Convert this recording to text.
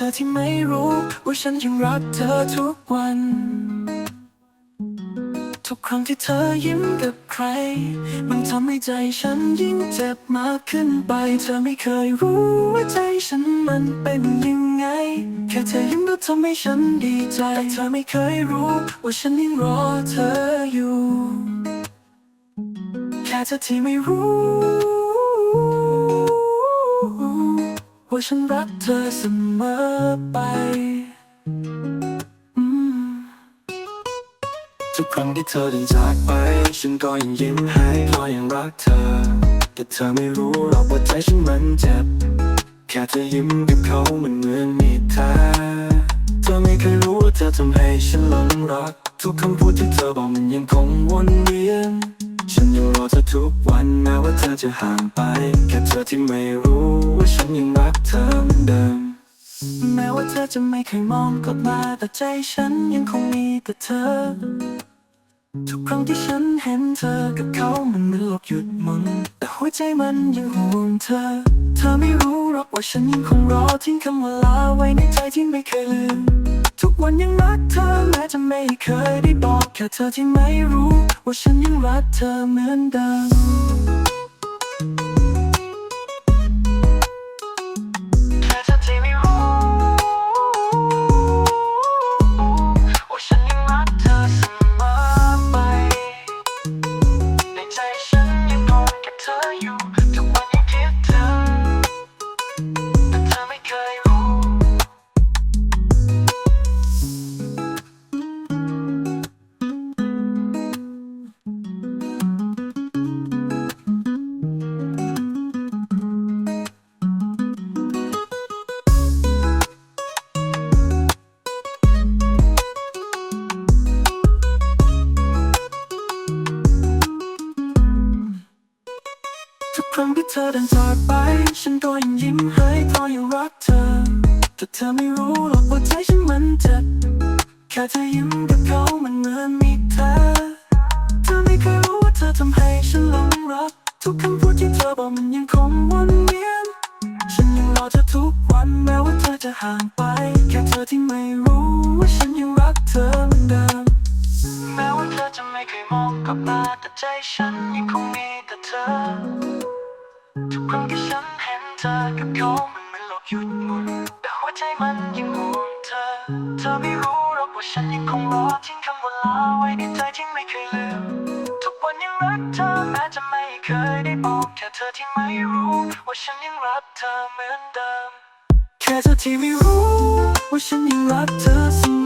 ธอที่ไม่รู้ ว่าฉันยังรักเธอทุกวัน ทุกครั้งที่เธอยิ้มกับใคร มันทำให้ใจฉันยิ่งเจ็บมากขึ้นไป เธอไม่เคยรู้ว่าใจฉันมันเป็นยังไง แค่เธอยิ้มก็ทำให้ฉันดีใจแต่เธอไม่เคยรู้ ว่าฉันยังรอเธออยู่ แค่เธอที่ไม่รู้ ว่าฉันรักเธอเสมอไปทุกครั้งที่เธอเดินจากไป ฉันก็ยังยิ้มให้เพราะยังรักเธอ แต่เธอไม่รู้หรอกว่าใจฉันมันเจ็บ แค่เธอยิ้มกับเขามันเหมือนมีแท้เธอไม่เคยรู้ว่าเธอทำให้ฉันหลงรัก ทุกคำพูดที่เธอบอกมันยังคงวนเวียน ฉันยังรอเธอทุกวันแม้ว่าเธอจะห่างไป แค่เธอที่ไม่รู้ว่าฉันยังรักเธอเหมือนเดิม แม้ว่าเธอจะไม่เคยมองกลับมาแต่ใจฉันยังคงมีแต่เธอ ทุกครั้งที่ฉันเห็นเธอกับเขามันเหมือนโลกหยุดหมุนแต่หัวใจมันยังห่วงเธอ เธอไม่รู้หรอกว่าฉันยังคงรอทิ้งคำว่าลาไว้ในใจที่ไม่เคยลืม ทุกวันยังรักเธอแม้จะไม่เคยได้บอกแค่เธอที่ไม่รู้ ว่าฉันยังรักเธอเหมือนเดิม รั้งที่เธอเดินจากไป ฉันก็ยังยิ้มให้เพราะยังรักเธอ แต่เธอไม่รู้หรอกว่าใจฉันมันเจ็บ แค่เธอยิ้มกับเขามันเหมือนมีเธอ เธอไม่เคยรู้ว่าเธอทำให้ฉันหลงรัก ทุกคำพูดที่เธอบอกมันยังคงวนเวียน ฉันยังรอเธอทุกวันแม้ว่าเธอจะห่างไป แค่เธอที่ไม่รู้ว่าฉันยังรักเธอเหมือนเดิม แม้ว่าเธอจะไม่เคยมองกลับมาแต่ใจฉันยังคงมี กับเขามันเหมือนโลกหยุดหมุนแต่หัวใจมันยังห่วงเธอ เธอไม่รู้หรอกว่าฉันยังคงรอทิ้งคำว่าลาไว้ในใจที่ไม่เคยลืมทุกวันยังรักเธอแม้จะไม่เคยได้บอกแค่เธอที่ไม่รู้ว่าฉันยังรักเธอเหมือนเดิม แค่เธอที่ไม่รู้ว่าฉันยังรักเธอ